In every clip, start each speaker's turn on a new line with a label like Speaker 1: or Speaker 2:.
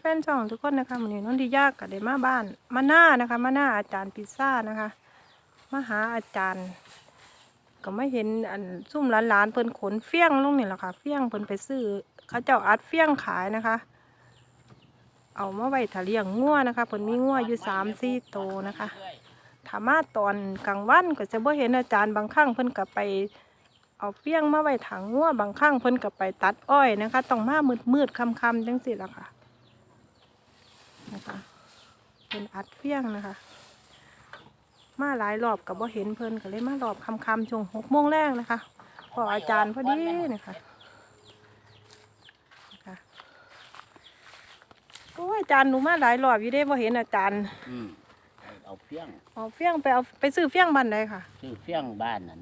Speaker 1: แฟนช่องทุกคนนะคะวันนี้นนทิยากกับเดมาบ้าน มาหน้านะคะมาหน้าอาจารย์พิซซ่านะคะมาหาอาจารย์ ก็ไม่เห็นอันซุ่มหลานๆเพิ่นขนเฟี้ยงลงนี่แหละค่ะเฟี้ยงเพิ่นไปซื้อเขาเจ้าอัดเฟี้ยงขายนะคะ เอามาไว้ถ้าเลี้ยงงัวนะคะเพิ่นมีงัวอยู่สามสี่โตวนะคะถามาตอนกลางวันก็จะบ่เห็นอาจารย์บางครั้งเพิ่นก็ไป เอาเฟี้ยงมาไว้ถังงัวบางครั้งเพิ่นก็ไปตัดอ้อยนะคะต้องมามืดมืดๆค่ำๆจังสิล่ะค่ะ นะคะเป็นอัดเฟี้ยงนะคะ มาหลายรอบกับบ่เห็นเพิ่นก็เลยมารอบค่ำๆช่วงหกโมงแรกนะคะพออาจารย์พอดีนะคะนะคะโอ้ยอาจารย์หนูมาหลายรอบอยู่เด้บ่เห็นอาจารย์
Speaker 2: อืมเอาเฟี้ยง
Speaker 1: เอาเฟี้ยงไปเอาไปซื้อเฟี้ยงบันไดค่ะ
Speaker 2: ชื่อเฟี้ยงบ้านนั้น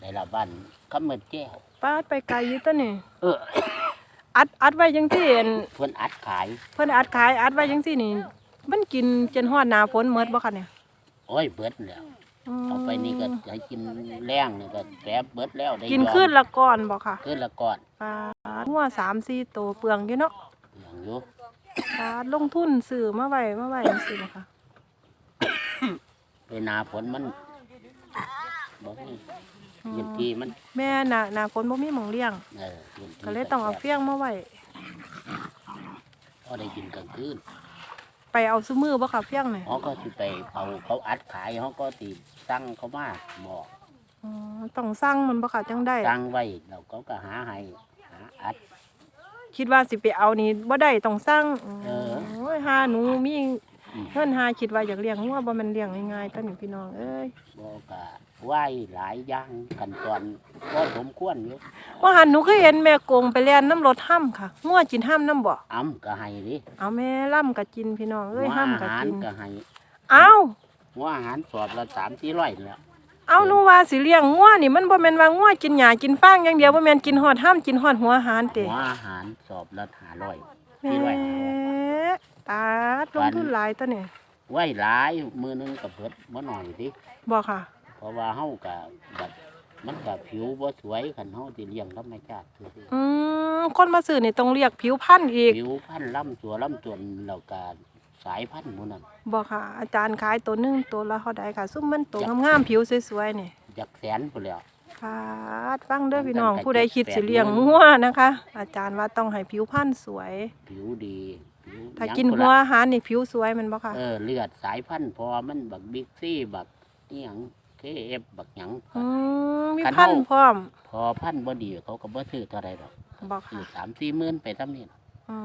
Speaker 2: ในละบ้านคำเมินแก้ว
Speaker 1: ป้าดไปไกลอยู่ตัวนี่
Speaker 2: เออ
Speaker 1: อัดอัดไว้จังซี่อั่น
Speaker 2: เพิ่นอัดขาย
Speaker 1: เพิ่นอัดขายอัดไว้จังซี่นี่ มันกินจนฮอดหน้าฝนหมดบ่คะเนี่ย
Speaker 2: โอ้ยเบิดแล้ว
Speaker 1: ม
Speaker 2: เอาไปนี่ก็ให้กินแรงนี่ก็แป๊บเบิดแล้วได้
Speaker 1: กิน
Speaker 2: ยอม
Speaker 1: ขึ้นละก่อนบ่ค่ะ
Speaker 2: ขึ้นละก่อน
Speaker 1: ปลาหัวสามสี่ตัวเปลืองอยู่เนาะ
Speaker 2: อย่างอยู่
Speaker 1: ปลาลงทุนซื้อมาไว้มาไว้จังซี่บ่ค่ะ
Speaker 2: ไปหนาฝนมันบ่มี พื้นที่มัน
Speaker 1: แม่น่ะหน้าฝนบ่มีหม่องเลี้ยง
Speaker 2: เออพื้นที่
Speaker 1: ก็เลยต้องเอาเฟี้ยงมาไว้
Speaker 2: พอได้กินกลางคืน
Speaker 1: ไปเอาซุมือบ่ค่ะเฟี้ยงนี่
Speaker 2: เขาก็สิไปเอาเขาอัดขายเขาก็ติสั่งเขามาบอก
Speaker 1: อ๋อต้องสั่งมันบ่ค่ะจังได้
Speaker 2: สั่งไว้แล้วเขาก็หาให้หาอัด
Speaker 1: คิดว่าสิไปเอานี่บ่ได้ต้องสั่ง
Speaker 2: เออ
Speaker 1: โอ้ยหาหนูมี
Speaker 2: อืม
Speaker 1: เงินหาคิดว่าอยากเลี้ยงงัวบ่แม่นเลี้ยงง่ายๆตอนนี้พี่น้องเอ้ย
Speaker 2: บอกกะไหว้หลายอย่างขั้นตอนก็สมควรอยู่
Speaker 1: ว่าหันหนูเคยเห็นแม่กงไปเรียนน้ำรถห้ำค่ะงัวกินห้ำน้ำบ่
Speaker 2: อ้ำก็ให้ดิ
Speaker 1: เอาแม่ล่ำก็กินพี่น้องเอ้ย
Speaker 2: หัว
Speaker 1: ห้ำ
Speaker 2: อา
Speaker 1: ก็
Speaker 2: หาร
Speaker 1: กิน
Speaker 2: ก็ให้
Speaker 1: เอา
Speaker 2: หัวอาหารสอบละสามสี่ร้อยแล้ว
Speaker 1: เอาหนูว่าสิเลี้ยงงัวนี่มันบ่แม่นว่างัวกินหญ้ากินฟางอย่างเดียวบ่แม่นกินฮอดห้ำกินฮอดหัวอาหารเตะ
Speaker 2: หัวอาหารสอบละห้าร้อย
Speaker 1: แห
Speaker 2: สี่ร้อย
Speaker 1: ม ตาดลงทุนหลายตัวนี่
Speaker 2: ไหว้หลายมือหนึงก็เบิดบ่หน่อยดิ
Speaker 1: บ่ค่ะ
Speaker 2: เพราะว่าเฮาก็แบบมันก็ผิวบ่สวยคันเฮาสิเลี้ยงธรรมชาติซื่อ
Speaker 1: อืมคนมาซื้อนี่ต้องเรียกผิวพันธุ์อีก
Speaker 2: ๆผิวพันธุ์ลำตัวลำตัวแล้วก็สายพันธุ์หมู่นั้น
Speaker 1: บ่ค่ะ อาจารย์ขายตัวหนึงตัวละเท่าใดค่ะ ซุ่มมันตัวงามๆผิวสวยๆนี่
Speaker 2: จักแสนพุ่นแล้ว
Speaker 1: ค่ะฟังเด้อพี่น้อง
Speaker 2: มันก็
Speaker 1: ผู้ใดคิดสิเลี้ยง
Speaker 2: เจ็ดแปดหมื่น
Speaker 1: งัวนะคะ อาจารย์ว่าต้องให้ผิวพรรณสวย
Speaker 2: ผิวดีผิว
Speaker 1: ถ้า
Speaker 2: หยัง
Speaker 1: กิน
Speaker 2: พุ่
Speaker 1: หัว
Speaker 2: ล่ะ
Speaker 1: อาหารนี่ผิวสวยแมันบ่ค่ะ
Speaker 2: เออเลือดสายพันธุ์พอมันบักบิ๊กซี่บักนี่หยังเคเอฟบักหยัง
Speaker 1: อืมมี
Speaker 2: คัน
Speaker 1: พัน
Speaker 2: เฮา
Speaker 1: ธุ์พร้อม
Speaker 2: พอพันธุ์บ่ดีเขาก็บ่ซื้อเท่าใดดอก
Speaker 1: บ่
Speaker 2: ซื้
Speaker 1: ค่ะ
Speaker 2: อสามสี่หมื่นไปซ้ำนี่ล่ะ
Speaker 1: อื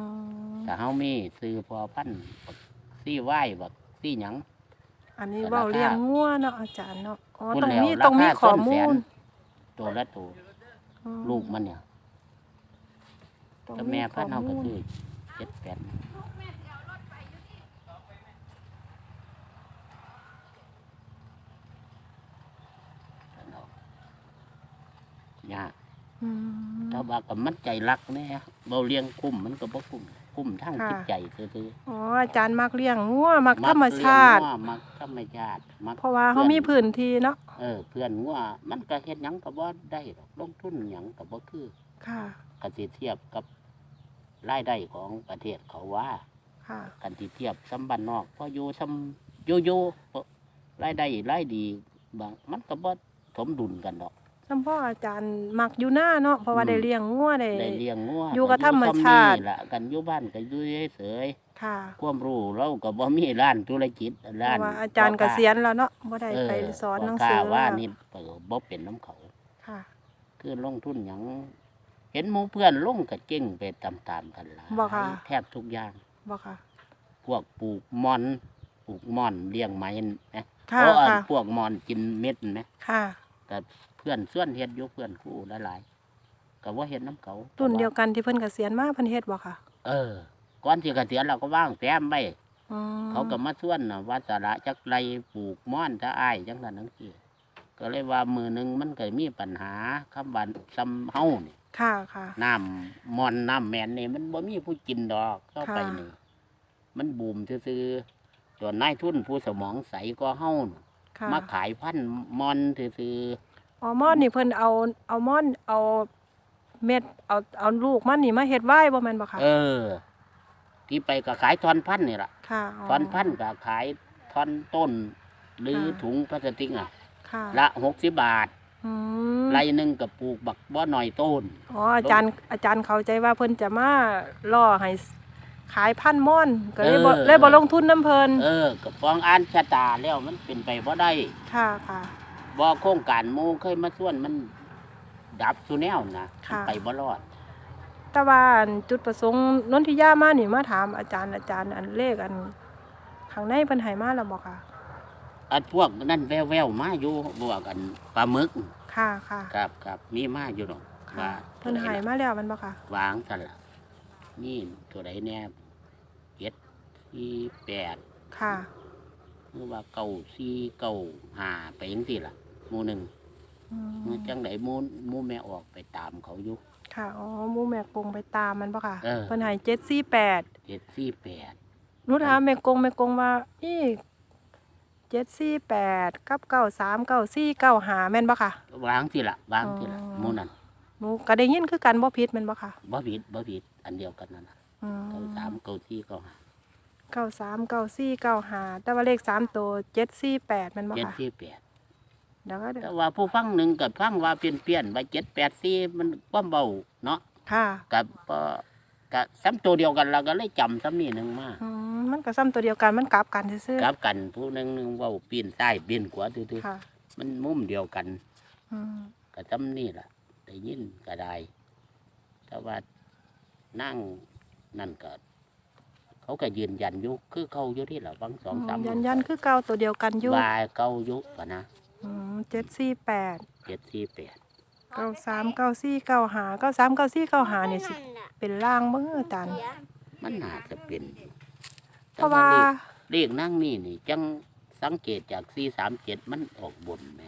Speaker 1: ม
Speaker 2: แต่เฮามีซื้อพอพันธุ์บักซี่ไหว้บักซี่หยัง
Speaker 1: อันนี้
Speaker 2: แต่
Speaker 1: เว้า
Speaker 2: ราคา
Speaker 1: เลี้ยงงัวเนาะอาจารย์เนาะอ๋อ
Speaker 2: พูด
Speaker 1: ต้อง
Speaker 2: แล้ว
Speaker 1: มี
Speaker 2: รา
Speaker 1: ต้องมี
Speaker 2: คา
Speaker 1: ข้อ
Speaker 2: ต้นแส
Speaker 1: มู
Speaker 2: น
Speaker 1: ล
Speaker 2: ตัวละตัว
Speaker 1: อืม
Speaker 2: ลูกมันเนี่ย
Speaker 1: ต้อง
Speaker 2: กับ
Speaker 1: มี
Speaker 2: แม่พันธุ์
Speaker 1: ข้
Speaker 2: เฮาก็
Speaker 1: มูล
Speaker 2: ซื้อเจ็ดแปด ยาก
Speaker 1: อืม
Speaker 2: ถ้าว่ากับมันใจรักแน่เบาเลี้ยงคุ้มมันก็บ่คุ้มคุ้มทั้ง
Speaker 1: ค่ะ
Speaker 2: จิตใจซื่อ
Speaker 1: อ๋ออาจารย์มักเลี้ยงงัวมัก
Speaker 2: ๆ
Speaker 1: ธรรมชาติ
Speaker 2: เลี้ยงงัวมักธรรมชาติมัก
Speaker 1: เพราะว่าเขามีพื้นที่เนาะ
Speaker 2: เออเพื่อนงัวมันก็เฮ็ดหยังก็บ่ได้หรอกลงทุนหยังก็บ่คือ
Speaker 1: ค่ะ
Speaker 2: กันสิเทียบกับรายได้ของประเทศเขาว่า
Speaker 1: ค่ะ
Speaker 2: กันสิเทียบซ้ำบ้านนอกพออยู่ซ้ำอยู่อยู่รายได้รายดีบางมันก็บ่สมดุลกันดอก
Speaker 1: สัมพ่ออาจารย์มักอยู่หน้าเนาะเพราะว่า
Speaker 2: อืม
Speaker 1: ได้เลี้ยงงัวได้
Speaker 2: ได้เลี้ยงงัว
Speaker 1: อยู่กับธรรมชาติ
Speaker 2: ก็อยู่ซ้ำนี่ล่ะกันอยู่บ้านก็อยู่เฉย
Speaker 1: ค่ะ
Speaker 2: ๆความรู้เราก็บ่มีร้านธุรกิจ
Speaker 1: เพ
Speaker 2: ร้าน
Speaker 1: ราะว่าอาจารย์เกษียณแล้วเนาะบ่ได้ไปสอนหนังสือ
Speaker 2: พ่ค้าว่า
Speaker 1: แล้ว
Speaker 2: นี่เปิดบ่เป็นน้ำเขา
Speaker 1: ค่ะ
Speaker 2: คือลงทุนหยังเห็นหมู่เพื่อนลงก็เจ๊งไปตามๆกันหลาย
Speaker 1: บ่ค่ะ
Speaker 2: แทบทุกอย่าง
Speaker 1: บ่ค่ะ
Speaker 2: พวกปลูกมอน ปลูกมอนเลี้ยงไม้นะ
Speaker 1: ค่ะ
Speaker 2: เพราะอัน
Speaker 1: ค่ะ
Speaker 2: พวกมอนกินเม็ดนะ
Speaker 1: ค่ะ
Speaker 2: แต่เพื่อนส่วนเฮ็ดอยู่เพื่อนคู่หลายๆก็ว่าเฮ็ดน้ำเขา
Speaker 1: รุ่น
Speaker 2: แต่า
Speaker 1: เดียวกันที่เพิ่นเกษียณมาเพิ่นเฮ็ดบ่ค่ะ
Speaker 2: เออ ก่อนที่เกษียณเราก็ว่างแฟ้มไว้
Speaker 1: อืม
Speaker 2: เขาก็มาส่วนน่ะว่าสาระจักไรปลูกม่อนจะอ้ายจังนั้นจังซี่ก็เลยว่ามือหนึงมันก็มีปัญหาคำว่าซ้ำเฮานี่
Speaker 1: ค่ะค่ะ
Speaker 2: น้ำม่อนน้ำแมนนี่มันบ่มีผู้กินดอกเข้าไป
Speaker 1: ค่ะ
Speaker 2: นี่ มันบูมซื่อๆตัวนายทุนผู้สมองใสก็เฮาน่ะ
Speaker 1: ค่ะ
Speaker 2: มาขายพันธุ์ม่อนซื่อ
Speaker 1: อ๋อมอนนี่เพิ่นเอาเอามอนเอาเม็ดเอาเอาลูกมันนี่มาเฮ็ดไว้บ่แม่นบ่ค่ะ
Speaker 2: ๆเออ ที่ไปก็ขายทอนพันนี่ล่ะ
Speaker 1: ค่ะ
Speaker 2: ทอนพันก็ขายทอนต้น หรือ
Speaker 1: ค่ะ
Speaker 2: ถุงพลาสติกอะ
Speaker 1: ค่ะ
Speaker 2: ละหกสิบบาท
Speaker 1: อืม
Speaker 2: ไรหนึ่งกับปลูกบักบ่หน่อยต้น
Speaker 1: อ๋ออาจารย์อาจารย์เข้าใจว่าเพิ่นจะมาล่อให้ ขายพันม่อนก็เลยบ่
Speaker 2: เออ
Speaker 1: เลยบ่ลงทุนน้ำเพิ่น
Speaker 2: เออกับฟองอ่านชะตาแล้วมันเป็นไปบ่ได้
Speaker 1: ค่ะค่ะ
Speaker 2: บ่โครงการหมู่เคยมาส่วนมันดับสุแนวนะ
Speaker 1: ค่ะ
Speaker 2: ไปบ่รอด
Speaker 1: แต่ว่าอันจุดประสงค์นนทิยามานี่มาถามอาจารย์อาจารย์อันเลขอันข้างในเพิ่นให้มาแล้วบ่ค่ะ
Speaker 2: อันพวกนั่นแววๆมาอยู่บวกกันปลาหมึก
Speaker 1: ค่ะค่ะ
Speaker 2: ครับครับมีมาอยู่หรอก
Speaker 1: ค่ะ
Speaker 2: ว่า
Speaker 1: เพิ่นให้มาแล้วมันบ่ค่ะ
Speaker 2: วางกันละนี่ตัวใดแน่เจ็ด สี่แปด
Speaker 1: ค่ะ
Speaker 2: หรือว่าเก้าสี่เก้าห้าไปยังสี่ล่ะหมู่หนึ่ง
Speaker 1: อืม
Speaker 2: เมื่อจังไดหมู่หมู่แม่ออกไปตามเขาอยู่
Speaker 1: ค่ะ อ๋อหมู่แม่กงไปตามมันบ่ค่ะ
Speaker 2: เออ
Speaker 1: เพิ่นให้748
Speaker 2: เจ็ดสี่แปด
Speaker 1: หนูถามแม่กงแม่กงว่าอี748กับ939495แม่นบ่ค่ะ
Speaker 2: วางสิละวางสิละ
Speaker 1: อ๋อ
Speaker 2: หมู่นั้น
Speaker 1: หนูก็ได้ยินคือกันบ่ผิดแม่นบ่ค่ะ
Speaker 2: บ่ผิดบ่ผิดอันเดียวกันนั่นน่ะ
Speaker 1: อืม
Speaker 2: เก้าสามเก้าสี่เก้าห้า
Speaker 1: เก้าสามเก้าสี่เก้าห้าแต่ว่าเลขสามตัวเจ็ดสี่แปดมันบ่
Speaker 2: เจ็ด
Speaker 1: ค่ะ
Speaker 2: สี่แปด
Speaker 1: เดี๋ยวก็เดี๋ย
Speaker 2: แต่
Speaker 1: ว
Speaker 2: ว่าผู้ฟังหนึ่งกับฟังว่าเปลี่ยนเปลี่ยนๆว่าเจ็ดแปดสี่มันความเบาเนาะ
Speaker 1: ค่ะ
Speaker 2: กับเอ่อกับซ้ำตัวเดียวกันเราก็เลยจำซ้ำนี่หนึ่งมา
Speaker 1: อืมมันก็ซ้ำตัวเดียวกันมันกลับกันซื่อ
Speaker 2: กับกันผู้หนึ่งหนึ่งเว่าปีนซ้ายปีนขวาตื้อ
Speaker 1: ๆค่ะ
Speaker 2: ๆมันมุมเดียวกัน
Speaker 1: อืม
Speaker 2: กับซ้ำนี่แหละได้ยินก็ได้แต่ว่านั่งนั่นก็ เขาก็ยืนยันอยู่คือเขาอยู่ที่ละบางสองสาม
Speaker 1: ยันยันคือเก่าตัวเดียวกันอยู่
Speaker 2: วายเก้ายุปะนะ
Speaker 1: เจ็ดสี่แปด
Speaker 2: เจ็ดสี่แปด
Speaker 1: เก้าสามเก้าสี่เก้าห้าเก้าสามเก้าสี่เก้าห้านี่สิเป็นล่างเมื่ออาจารย์
Speaker 2: มันน่าจะเป็น
Speaker 1: เพราะว่า
Speaker 2: เลขนั่งนี่นี่จังสังเกตจากสี่สามเจ็ดมันออกบนไหม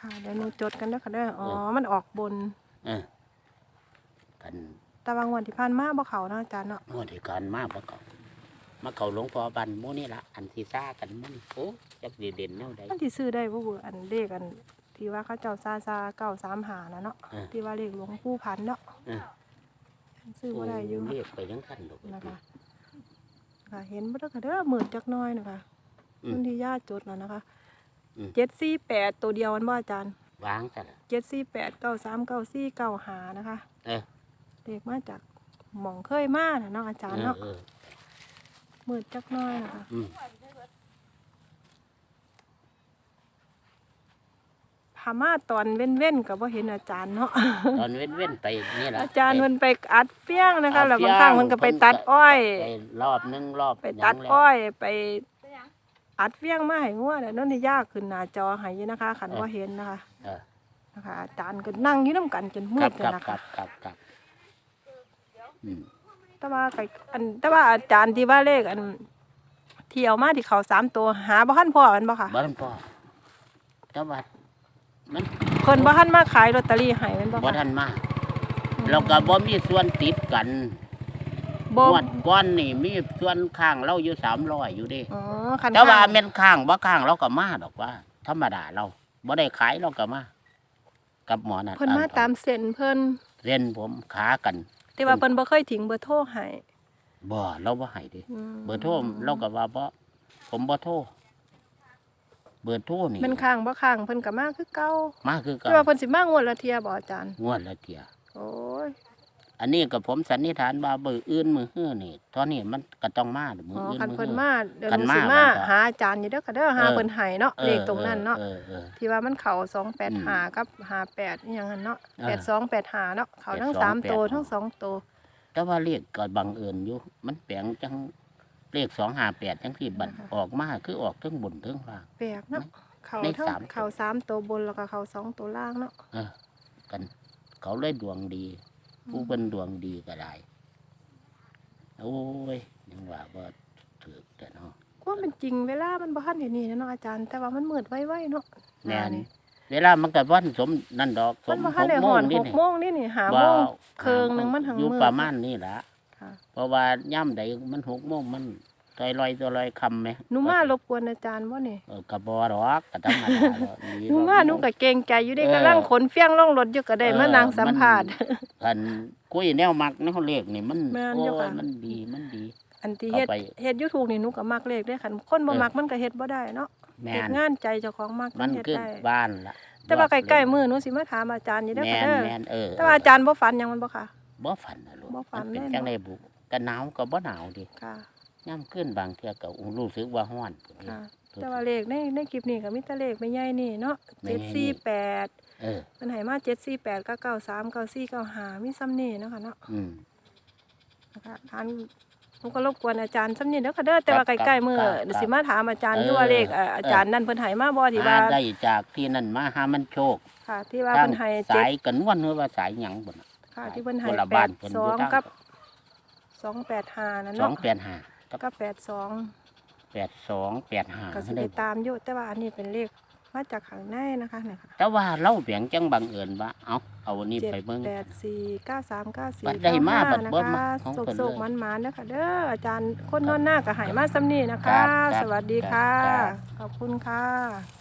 Speaker 1: ค่ะเดี๋ยวหนูจดกันนะค่ะเด้ออ๋อ
Speaker 2: เออ
Speaker 1: มันออกบน
Speaker 2: เออกัน
Speaker 1: แต่บางวันที่ผ่านมาบ่เขาเนาะอาจารย์เนาะ
Speaker 2: งวดที่การมาประกอบ มาเขาหลวงพ่อบันโมนี่ละอันซีซ่ากันมันโอ้จักดีเด่นแนวใด
Speaker 1: มันที่ซื้อได้บ่เบื่ออันเลขอัน ที่ว่าเขาเจ้าซาซาเก้าสามหานะเนาะ
Speaker 2: เออ
Speaker 1: ที่ว่าเลขหลวงปู่พันธุ์เนาะ
Speaker 2: เออ
Speaker 1: ซื้อบ่ได้อยู่
Speaker 2: เรียกไปยังขั้นดอก
Speaker 1: นะคะค่ะเห็นบ่ได้อค่ะเด้อหมื่นจักหน้อยนะคะ
Speaker 2: อืม
Speaker 1: มันที่ญาติจดแล้วนะคะ
Speaker 2: อืม
Speaker 1: เจ็ดสี่แปดตัวเดียวมันบ่อาจารย์
Speaker 2: วางซะละ
Speaker 1: เจ็ดสี่แปดเก้าสามเก้าสี่เก้าหานะคะ
Speaker 2: เออ
Speaker 1: เด็กมาจากหม่องเคยมาน่ะเนาะอาจารย์
Speaker 2: เออ
Speaker 1: เนาะ
Speaker 2: เออ
Speaker 1: ห มื่นจักหน้อยนะคะ
Speaker 2: อืม
Speaker 1: พามาตอนเว้นเว้นๆก็บ่เห็นอาจารย์เนาะ
Speaker 2: ตอนเว้นเว้นๆไปนี่แหละ
Speaker 1: อาจารย์มันไปอัดเฟี้ยงนะคะ
Speaker 2: อัด
Speaker 1: แล้ว
Speaker 2: เฟี้
Speaker 1: บาง
Speaker 2: ยง
Speaker 1: ครั้งมันก็ไป
Speaker 2: เพิ่นก็
Speaker 1: ตัดอ้อย
Speaker 2: ไปรอบหนึงรอบ
Speaker 1: ไปตัด
Speaker 2: หยังแล้ว
Speaker 1: อ้อยไปอัดเฟี้ยงมาให้งัวเนี่ยนั่นนี่ยากขึ้นหน้าจอให้อยู่นะคะขันว่าเห็นนะคะ
Speaker 2: เออ
Speaker 1: นะคะอาจารย์ก็นั่งอยู่น้ำกันจนมื
Speaker 2: ครั
Speaker 1: ด
Speaker 2: บ
Speaker 1: เลย
Speaker 2: ครับ
Speaker 1: นะ
Speaker 2: ครั
Speaker 1: คะ
Speaker 2: บครับครับอืม
Speaker 1: แต่ว่าไก่อันแต่ว่าอาจารย์ที่ว่าเลขอันที่เอามาที่เขาสามตัวหาบ่ทันพ่อมันบ่ค่ะ
Speaker 2: บ้านพ่อแต่ว่ามัน
Speaker 1: เพิ่นบ่ทันมาขายลอตเตอรี่ให้แมันบ่
Speaker 2: บ่
Speaker 1: ค่ะ
Speaker 2: ทันมาเราก็บ่มีส่วนติดกัน
Speaker 1: บ่
Speaker 2: งวดก้อนนี่มีส่วนข้างเราอยู่สามร้อยอยู่เดิ
Speaker 1: อ๋อคัน
Speaker 2: แต่ว่า
Speaker 1: ข้าง
Speaker 2: แม่นข้างบ่ข้างเราก็มาดอกว่า ธรรมดาเราบ่ได้ขายเราก็มา กับหมอนั่น
Speaker 1: เพิ่นมาตามเส้นเพิ่น
Speaker 2: เส้นผมขากัน
Speaker 1: แต่ว่าเพิ่นบ่เคยทิ้งเบอร์โทรให้
Speaker 2: บ่เราบ่ให้เดิ
Speaker 1: อืม
Speaker 2: เบอร์โทรเราก็ว่าบ่ผมบ่โทรเบอร์โทรนี่
Speaker 1: แมันข้างบ่ข้างเพิ่นก็มาคือเก่า
Speaker 2: มาคือ
Speaker 1: แต่ว่า
Speaker 2: เก็
Speaker 1: เพิ่นสิมางวดละเที่ยบ่อาจารย์
Speaker 2: งวดละเทีย
Speaker 1: โอ้ย
Speaker 2: อันนี้ก็ผมสันนิษฐานว่าเบอร์อื่นมือฮื้อนี่ตอนนี้มันก็ต้องมามือ
Speaker 1: อ๋อ
Speaker 2: อื่น
Speaker 1: คัน
Speaker 2: มือ
Speaker 1: เพิ่น
Speaker 2: ฮื้อ
Speaker 1: มาเดี๋ยวห
Speaker 2: คัน
Speaker 1: นู
Speaker 2: มา
Speaker 1: สิมา
Speaker 2: มันก็
Speaker 1: หาอาจารย์อยู่เด้อค่ะเด้อหา
Speaker 2: เออ
Speaker 1: เพิ่นให้เนาะ
Speaker 2: ออ
Speaker 1: เลขตรงนั้นเนาะ
Speaker 2: เออเออ
Speaker 1: ที่ว่ามันเข้า285กับ58อีหยังนั่นเนาะ
Speaker 2: เออ
Speaker 1: 8285เนาะเข้าทั้ง
Speaker 2: 82
Speaker 1: สามตัว
Speaker 2: 85
Speaker 1: ทั้งสองตัว
Speaker 2: แต่ว่าเลขก็บังเอิญอยู่ มันแปลงจังเลขสองห้าแปดจังที่บัตรออกมาคือออกทั้งบนทั้งล่าง
Speaker 1: แปลกเนาะเข้า
Speaker 2: ใน
Speaker 1: ทั้ง
Speaker 2: สามตัว
Speaker 1: เข้าสามตัวบนแล้วก็เข้าสองตัวล่างเนาะ
Speaker 2: เออ กัน เขาเลยดวงดี ผู้เป็นดวงดีก็ได้โอ้ยยังว่าว่าถือแต่เนาะ
Speaker 1: ความเป็นจริงเวลามันบ่ทันอยู่นี่นะเนาะอาจารย์แต่ว่ามันมืดไวๆเนาะ
Speaker 2: แม่น
Speaker 1: นี่
Speaker 2: เวลามันก็วันสมนั่นดอกส
Speaker 1: มัน
Speaker 2: ม
Speaker 1: บ่
Speaker 2: ห
Speaker 1: ทัน
Speaker 2: ก
Speaker 1: ได้
Speaker 2: โม
Speaker 1: ฮองด
Speaker 2: นี่
Speaker 1: หก
Speaker 2: นี่
Speaker 1: โมงนี่นี่หาโม
Speaker 2: ว่าง
Speaker 1: เคิงหนึงมันหัง
Speaker 2: อยู่
Speaker 1: มืด
Speaker 2: ประมาณนี้ละ
Speaker 1: ค่ะ
Speaker 2: เพราะว่าย่ำใดมันหกโมงมัน ลอยลอยตัวลอยคำไหม
Speaker 1: หนูมารบกวนอาจารย์บ่นี่
Speaker 2: เออกระบอหรอกกระตั้งมาดาดอกดี
Speaker 1: หนูมาหนูก็เกรงใจอยู่เด้
Speaker 2: เออ
Speaker 1: กำลังขนเฟี้ยงลงรถอยู่ก็ได้มานั่งสัมภาษณ์
Speaker 2: อันคุยแนวมักแนวเลขนี่มัน
Speaker 1: แม่น
Speaker 2: โอ้
Speaker 1: อยู่ค่ะ
Speaker 2: ยมันดีมันดี
Speaker 1: อันที่
Speaker 2: เอา
Speaker 1: เฮ็ด
Speaker 2: ไป
Speaker 1: เฮ็ด YouTube นี่หนูก็มักเลขเด้คันคนบ่
Speaker 2: เออ
Speaker 1: มักมันก็เฮ็ดบ่ได้เนาะ
Speaker 2: แม่
Speaker 1: เฮ็ด
Speaker 2: น
Speaker 1: งานใจเจ้าของมัก
Speaker 2: มัน
Speaker 1: เฮ็ด
Speaker 2: คือ
Speaker 1: ได้
Speaker 2: บ้านละ
Speaker 1: แต่ว่า
Speaker 2: บอก
Speaker 1: ใกล้
Speaker 2: เลย
Speaker 1: ๆมื้อหนูสิมาถามอาจารย์อยู่เด้อ
Speaker 2: แม่
Speaker 1: ค่ะ
Speaker 2: น
Speaker 1: เด้อ
Speaker 2: แม่นเออ
Speaker 1: แต่ว่าอาจารย์บ่ฝันหยังมันบ่ค่ะ
Speaker 2: บ่ฝันนะลูก
Speaker 1: บ่ฝัน
Speaker 2: มัเป็น
Speaker 1: เลย
Speaker 2: จัง
Speaker 1: เนาะ
Speaker 2: ไดบุก็หนาวก็บ่หนาวดิ
Speaker 1: ค่ะ
Speaker 2: ย่ำขึ้นบางเทื่อก็รู้สึกว่าร้อน
Speaker 1: ค่ะ แต่ว่าเลขในในคลิปนี้ก็มีแต่เลขไม่ใหญ่นี่เนาะ
Speaker 2: ไม่ใหญ่นี่
Speaker 1: 748
Speaker 2: เออ
Speaker 1: มันให้มา748กับ93 94 95มีซ้ำนี่เนาะค่ะเนาะ
Speaker 2: อืม
Speaker 1: นะคะอันหนูก็รบกวนอาจารย์ซ้ำนี่เด้อค่ะเด้อแต่ว่า
Speaker 2: ครับ
Speaker 1: ใกล้ๆมื้อ
Speaker 2: ครับ
Speaker 1: เดี๋ยวสิมาถามอาจารย์
Speaker 2: เออ
Speaker 1: อยู่ว่าเลขเอ่อ
Speaker 2: เออ
Speaker 1: อาจารย์นั่นเพิ่นให้มาบ่ที่
Speaker 2: หา
Speaker 1: ว่า
Speaker 2: ได้จากที่นั่นมาหามันโชค
Speaker 1: ค่ะ ที่ว่า
Speaker 2: ทาง
Speaker 1: เพิ่นให้เจ็
Speaker 2: สา
Speaker 1: ด
Speaker 2: ยกันนวลหรือว่าสายหยังบ่น่ะ
Speaker 1: ค่ะที่เพิ่นให้
Speaker 2: คนละ
Speaker 1: แป
Speaker 2: บ้า
Speaker 1: ด
Speaker 2: นเพิ่น
Speaker 1: ส
Speaker 2: อ
Speaker 1: อยู่ง
Speaker 2: ทาง
Speaker 1: กับสองแปดห้านั่น
Speaker 2: สอง
Speaker 1: เนาะ
Speaker 2: แปดห้า
Speaker 1: กับแปดสอง
Speaker 2: แปดสองแปดห้า
Speaker 1: ก็สิ
Speaker 2: ได้
Speaker 1: ไปตามอยู่แต่ว่าอันนี้เป็นเลขมาจากข้างในนะคะเนี่ยค่ะ
Speaker 2: แต่ว่าเราเบียงจังบังเอิญว่าเอาเอาอันนี้
Speaker 1: เจ็ด
Speaker 2: ไปเบิ่ง
Speaker 1: แปดสี่เก้าสามเก้าสี่
Speaker 2: บัดได้
Speaker 1: เก้า
Speaker 2: มา
Speaker 1: ห้า
Speaker 2: บัด
Speaker 1: นะ
Speaker 2: บ่
Speaker 1: คะ
Speaker 2: มาของ
Speaker 1: โศก
Speaker 2: เพิ่น
Speaker 1: โศก
Speaker 2: เลย
Speaker 1: มันหมานๆนะคะเด้ออาจารย์คนนอนหน้าก็ใหายมาซ้ำนี่นะ
Speaker 2: ครั
Speaker 1: คะ
Speaker 2: บครับ
Speaker 1: สวัสดีค่ะ
Speaker 2: ครับ
Speaker 1: ขอบคุณค่ะ